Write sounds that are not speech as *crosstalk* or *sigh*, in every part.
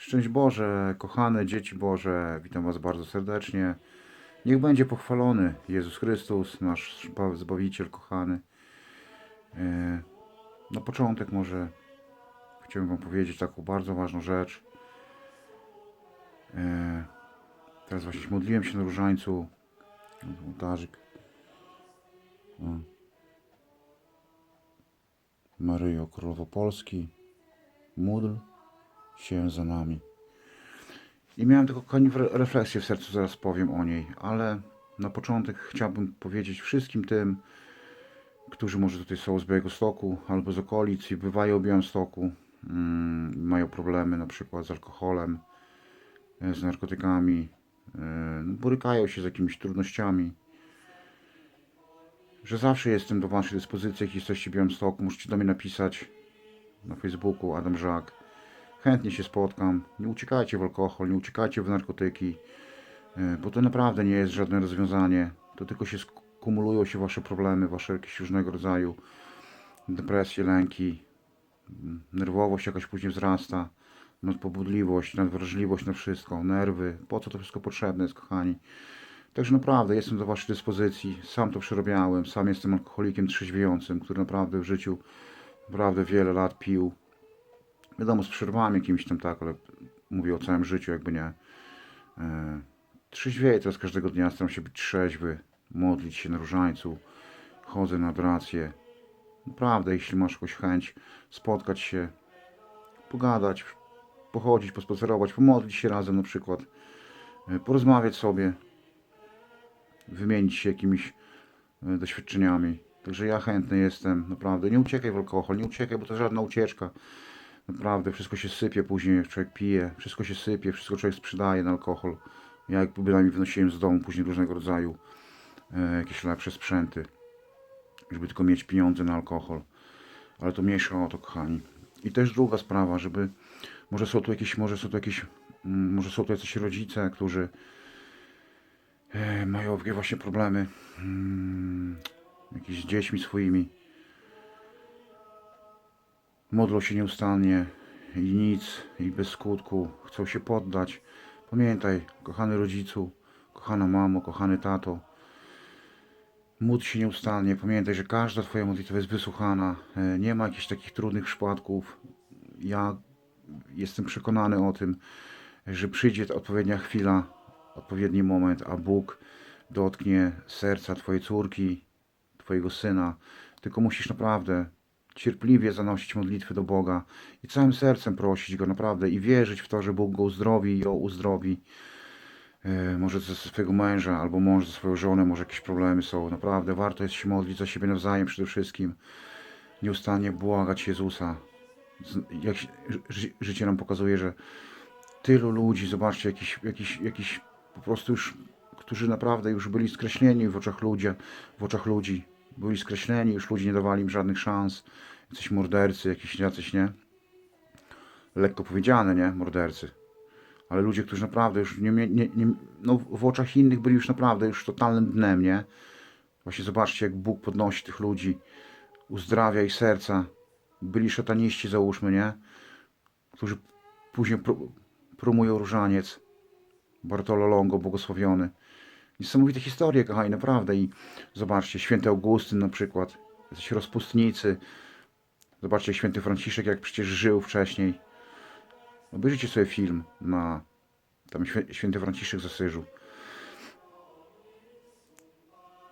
Szczęść Boże, kochane dzieci Boże, witam Was bardzo serdecznie. Niech będzie pochwalony Jezus Chrystus, nasz Zbawiciel kochany. E, Na początek może chciałbym Wam powiedzieć taką bardzo ważną rzecz. E, Teraz właśnie modliłem się na różańcu. Ołtarzyk. Maryjo Królowo Polski, módl się za nami. I miałem re- refleksję w sercu, zaraz powiem o niej, ale na początek chciałbym powiedzieć wszystkim tym, którzy może tutaj są z Białegostoku albo z okolic i bywają w Białymstoku, mm, mają problemy na przykład z alkoholem, e, z narkotykami, e, no, borykają się z jakimiś trudnościami, że zawsze jestem do Waszej dyspozycji, jak jesteście w Białymstoku, możecie do mnie napisać na Facebooku Adam Żak. Chętnie się spotkam. Nie uciekajcie w alkohol, nie uciekajcie w narkotyki, e, bo to naprawdę nie jest żadne rozwiązanie. To tylko się skumulują się Wasze problemy, Wasze jakieś różnego rodzaju depresje, lęki, m, nerwowość jakaś później wzrasta, nadpobudliwość, nadwrażliwość na wszystko, nerwy. Po co to wszystko potrzebne jest, kochani? Także naprawdę jestem do Waszej dyspozycji. Sam to przerobiałem. Sam jestem alkoholikiem trzeźwiejącym, który naprawdę w życiu naprawdę wiele lat pił. Wiadomo, z przerwami jakimiś tam tak, ale mówię o całym życiu, jakby nie. E, trzeźwieję teraz każdego dnia, staram się być trzeźwy, modlić się na różańcu, chodzę na adorację. Naprawdę, jeśli masz jakąś chęć spotkać się, pogadać, pochodzić, pospacerować, pomodlić się razem na przykład, e, porozmawiać sobie, wymienić się jakimiś e, doświadczeniami. Także ja chętny jestem, naprawdę. Nie uciekaj w alkohol, nie uciekaj, bo to żadna ucieczka. Naprawdę, wszystko się sypie później, człowiek pije, wszystko się sypie, wszystko człowiek sprzedaje na alkohol. Ja bynajmniej wynosiłem z domu później różnego rodzaju e, jakieś lepsze sprzęty, żeby tylko mieć pieniądze na alkohol. Ale to mniejsza o to, kochani. I też druga sprawa, żeby, może są tu jakieś, może są tu jakieś, mm, może są tu jacyś rodzice, którzy e, mają takie właśnie problemy mm, jakieś z dziećmi swoimi. Modlą się nieustannie i nic, i bez skutku. Chcą się poddać. Pamiętaj, kochany rodzicu, kochana mamo, kochany tato, módl się nieustannie. Pamiętaj, że każda Twoja modlitwa jest wysłuchana. E, Nie ma jakichś takich trudnych przypadków. Ja jestem przekonany o tym, że przyjdzie odpowiednia chwila, odpowiedni moment, a Bóg dotknie serca Twojej córki, Twojego syna. Tylko musisz naprawdę cierpliwie zanosić modlitwy do Boga i całym sercem prosić Go naprawdę i wierzyć w to, że Bóg go uzdrowi i ją uzdrowi. E, Może ze swojego męża albo mąż ze swoją żonę, może jakieś problemy są. Naprawdę warto jest się modlić za siebie nawzajem przede wszystkim. Nieustannie błagać Jezusa. Jak życie nam pokazuje, że tylu ludzi, zobaczcie, jakiś, jakiś, jakiś po prostu już, którzy naprawdę już byli skreśleni w oczach ludzi, w oczach ludzi. Byli skreśleni, już ludzie nie dawali im żadnych szans. Jacyś mordercy, jakiś jacyś, nie? Lekko powiedziane, nie? Mordercy. Ale ludzie, którzy naprawdę już nie, nie, nie, no w oczach innych byli już naprawdę już totalnym dnem, nie? Właśnie zobaczcie, jak Bóg podnosi tych ludzi, uzdrawia ich serca. Byli szataniści, załóżmy, nie? Którzy później pr- promują różaniec. Bartolo Longo, błogosławiony. Niesamowite historie, kochani, naprawdę. I zobaczcie, święty Augustyn na przykład, jacyś rozpustnicy. Zobaczcie, święty Franciszek, jak przecież żył wcześniej. Obejrzyjcie sobie film na tam święty Franciszek z Asyżu.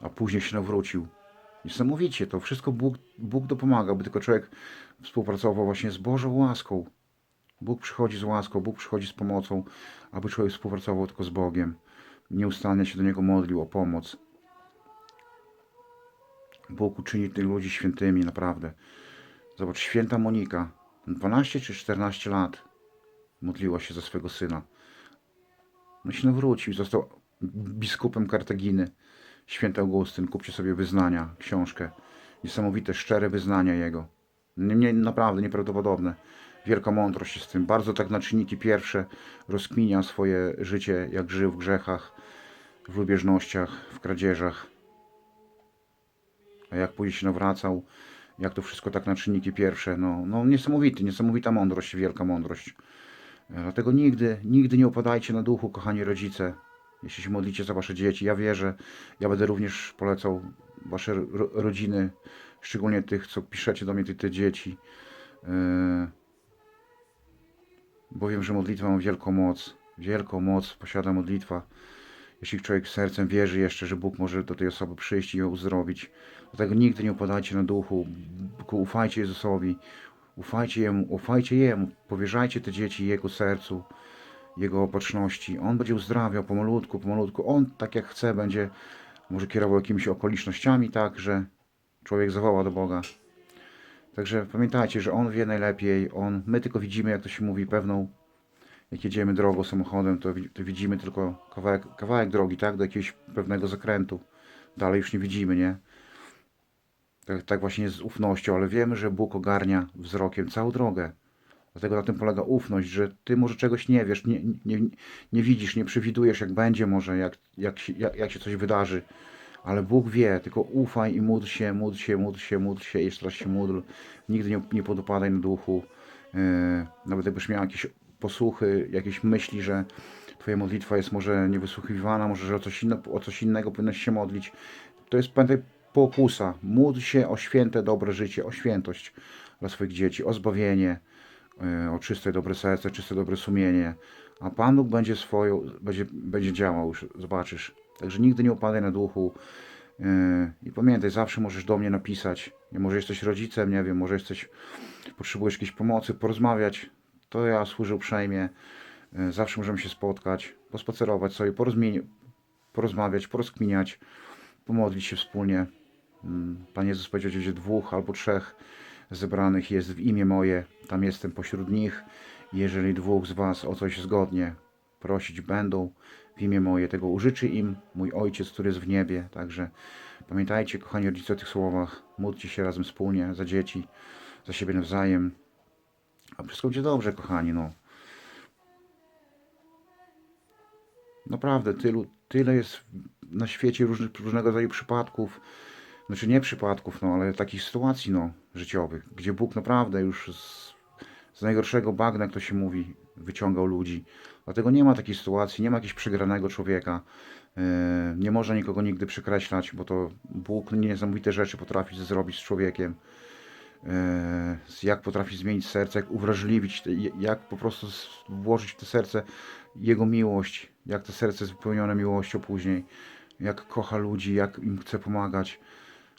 A później się nawrócił. Niesamowicie, to wszystko Bóg, Bóg dopomaga, by tylko człowiek współpracował właśnie z Bożą łaską. Bóg przychodzi z łaską, Bóg przychodzi z pomocą, aby człowiek współpracował tylko z Bogiem. Nieustannie się do Niego modlił o pomoc. Bóg uczyni tych ludzi świętymi, naprawdę. Zobacz, święta Monika, 12 czy 14 lat modliła się za swego syna. No się nawrócił, został biskupem Kartaginy. Święty Augustyn, kupcie sobie wyznania, książkę. Niesamowite, szczere wyznania jego. Nie, naprawdę nieprawdopodobne. Wielka mądrość jest w tym. Bardzo tak na czynniki pierwsze rozkminia swoje życie, jak żył w grzechach, w lubieżnościach, w kradzieżach. A jak później się nawracał, jak to wszystko tak na czynniki pierwsze. No, no niesamowity, niesamowita mądrość, wielka mądrość. E, Dlatego nigdy, nigdy nie upadajcie na duchu, kochani rodzice, jeśli się modlicie za wasze dzieci. Ja wierzę, ja będę również polecał wasze ro- rodziny, szczególnie tych, co piszecie do mnie, te, te dzieci. E, Bo wiem, że modlitwa ma wielką moc. Wielką moc posiada modlitwa. Jeśli człowiek sercem wierzy jeszcze, że Bóg może do tej osoby przyjść i ją uzdrowić. Dlatego nigdy nie upadajcie na duchu, ufajcie Jezusowi. Ufajcie Jemu, ufajcie Jemu, powierzajcie te dzieci Jego sercu, Jego opatrzności. On będzie uzdrawiał pomalutku, pomalutku. On tak jak chce będzie może kierował jakimiś okolicznościami tak, że człowiek zawoła do Boga. Także pamiętajcie, że On wie najlepiej. On, my tylko widzimy, jak to się mówi, pewną, jak jedziemy drogą samochodem, to, to widzimy tylko kawałek, kawałek drogi, tak, do jakiegoś pewnego zakrętu. Dalej już nie widzimy, nie? Tak, tak właśnie jest z ufnością, ale wiemy, że Bóg ogarnia wzrokiem całą drogę. Dlatego na tym polega ufność, że ty może czegoś nie wiesz, nie, nie, nie widzisz, nie przewidujesz, jak będzie może, jak, jak, jak, jak się coś wydarzy. Ale Bóg wie, tylko ufaj i módl się, módl się, módl się, módl się, jeszcze raz się módl. Nigdy nie, nie podupadaj na duchu. Yy, nawet jakbyś miał jakieś posłuchy, jakieś myśli, że twoja modlitwa jest może niewysłuchiwana, może że o coś, inno, o coś innego powinieneś się modlić. To jest pamiętaj pokusa. Módl się o święte, dobre życie, o świętość dla swoich dzieci, o zbawienie, yy, o czyste, dobre serce, czyste, dobre sumienie. A Pan Bóg będzie swoją, będzie, będzie działał, już zobaczysz. Także nigdy nie upadaj na duchu. Yy, I pamiętaj, zawsze możesz do mnie napisać. Może jesteś rodzicem, nie wiem, może jesteś, potrzebujesz jakiejś pomocy, porozmawiać. To ja służę uprzejmie. Yy, Zawsze możemy się spotkać, pospacerować sobie, porozmawiać, porozkminiać, pomodlić się wspólnie. Mm, Pan Jezus powiedział, że dwóch albo trzech zebranych jest w imię moje, tam jestem pośród nich. Jeżeli dwóch z was o coś zgodnie prosić będą w imię moje, tego użyczy im mój Ojciec, który jest w niebie. Także pamiętajcie, kochani rodzice, o tych słowach. Módlcie się razem wspólnie za dzieci, za siebie nawzajem. A wszystko będzie dobrze, kochani, no. Naprawdę, tylu, tyle jest na świecie różnych, różnego rodzaju przypadków, znaczy nie przypadków, no, ale takich sytuacji, no, życiowych, gdzie Bóg naprawdę już z, z najgorszego bagna, jak to się mówi, wyciągał ludzi. Dlatego nie ma takiej sytuacji, nie ma jakiegoś przegranego człowieka. Yy, Nie można nikogo nigdy przekreślać, bo to Bóg niesamowite rzeczy potrafi zrobić z człowiekiem. Yy, Jak potrafi zmienić serce, jak uwrażliwić, jak po prostu włożyć w to serce Jego miłość, jak to serce jest wypełnione miłością później, jak kocha ludzi, jak im chce pomagać.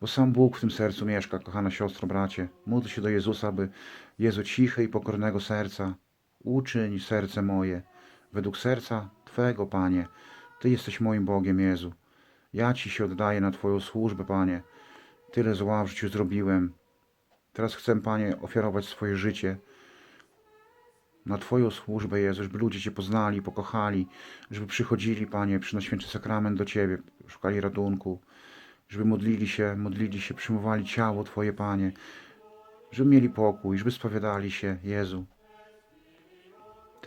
Bo sam Bóg w tym sercu mieszka, kochana siostro, bracie. Módl się do Jezusa, by Jezu ciche i pokornego serca uczyń serce moje według serca Twego, Panie. Ty jesteś moim Bogiem, Jezu. Ja Ci się oddaję na Twoją służbę, Panie. Tyle zła w życiu zrobiłem. Teraz chcę, Panie, ofiarować swoje życie na Twoją służbę, Jezu, żeby ludzie Cię poznali, pokochali, żeby przychodzili, Panie, przy Święty Sakrament do Ciebie, szukali ratunku, żeby modlili się, modlili się, przyjmowali ciało Twoje, Panie, żeby mieli pokój, żeby spowiadali się, Jezu.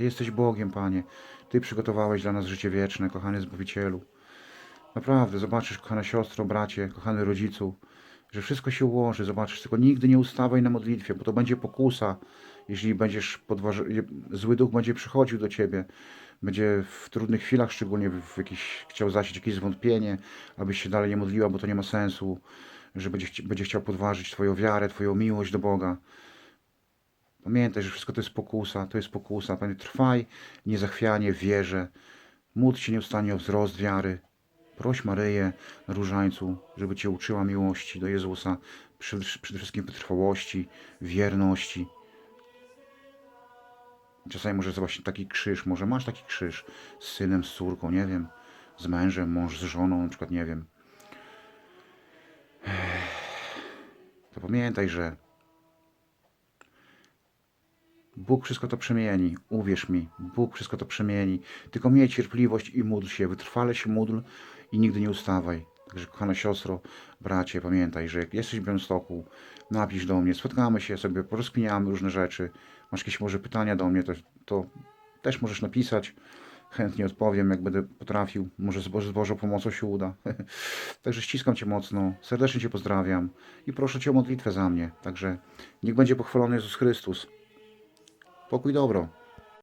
Ty jesteś Bogiem, Panie. Ty przygotowałeś dla nas życie wieczne, kochany Zbawicielu. Naprawdę, zobaczysz, kochana siostro, bracie, kochany rodzicu, że wszystko się ułoży, zobaczysz, tylko nigdy nie ustawaj na modlitwie, bo to będzie pokusa, jeśli będziesz podważy... zły duch będzie przychodził do ciebie, będzie w trudnych chwilach, szczególnie w jakiś, chciał zasieć jakieś zwątpienie, abyś się dalej nie modliła, bo to nie ma sensu, że będzie, będzie chciał podważyć twoją wiarę, twoją miłość do Boga. Pamiętaj, że wszystko to jest pokusa, to jest pokusa. Pamiętaj, trwaj niezachwianie w wierze. Módl się nieustannie o wzrost wiary. Proś Maryję na różańcu, żeby Cię uczyła miłości do Jezusa, przede, wszystkim wytrwałości, wierności. Czasami może zobaczyć taki krzyż, może masz taki krzyż z synem, z córką, nie wiem, z mężem, mąż z żoną, na przykład, nie wiem. To pamiętaj, że Bóg wszystko to przemieni, uwierz mi, Bóg wszystko to przemieni. Tylko miej cierpliwość i módl się, wytrwale się módl i nigdy nie ustawaj. Także kochana siostro, bracie, pamiętaj, że jak jesteś w Białymstoku, napisz do mnie, spotkamy się sobie, porozkminiamy różne rzeczy. Masz jakieś może pytania do mnie, to, to też możesz napisać. Chętnie odpowiem, jak będę potrafił. Może z Boż- z Bożą pomocą się uda. *laughs* Także ściskam Cię mocno, serdecznie Cię pozdrawiam i proszę Cię o modlitwę za mnie. Także niech będzie pochwalony Jezus Chrystus. Pokój dobro.